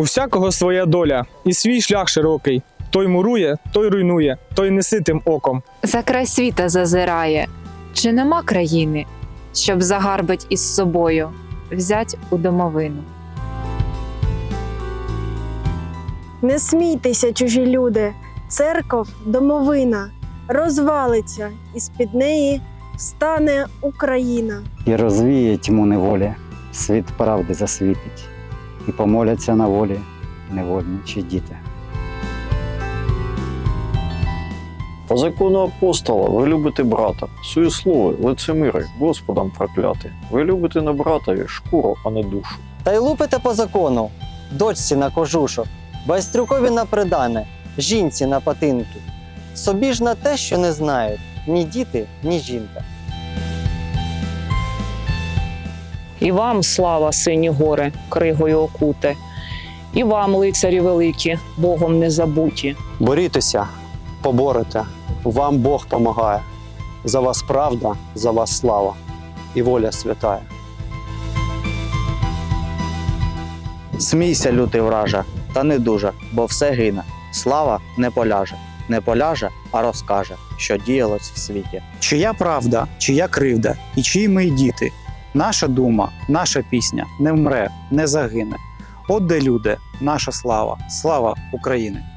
У всякого своя доля, і свій шлях широкий. Той мурує, той руйнує, той неситим оком. За край світа зазирає. Чи нема країни, щоб загарбить із собою, взять у домовину? Не смійтеся, чужі люди, церков домовина розвалиться, і з-під неї встане Україна. і розвіє тьму неволі, світ правди засвітить, і помоляться на волі невольничі діти. По закону апостола ви любите брата, суєслови, лицемири, Господом прокляти. Ви любите на братові шкуру, а не душу. Та й лупите по закону, дочці на кожушок, байстрюкові на придане, жінці на патинки. Собі ж на те, що не знають ні діти, ні жінка. І вам слава, сині гори, кригою окуте, і вам, лицарі великі, Богом не забуті. Борітеся, поборете, вам Бог помагає. За вас правда, за вас слава і воля святая. Смійся, лютий враже, та не дуже, бо все гине. Слава не поляже, не поляже, а розкаже, що діялось в світі. Чия правда, чия кривда і чиї ми діти. Наша дума, наша пісня не вмре, не загине. От де люди, наша слава, слава України.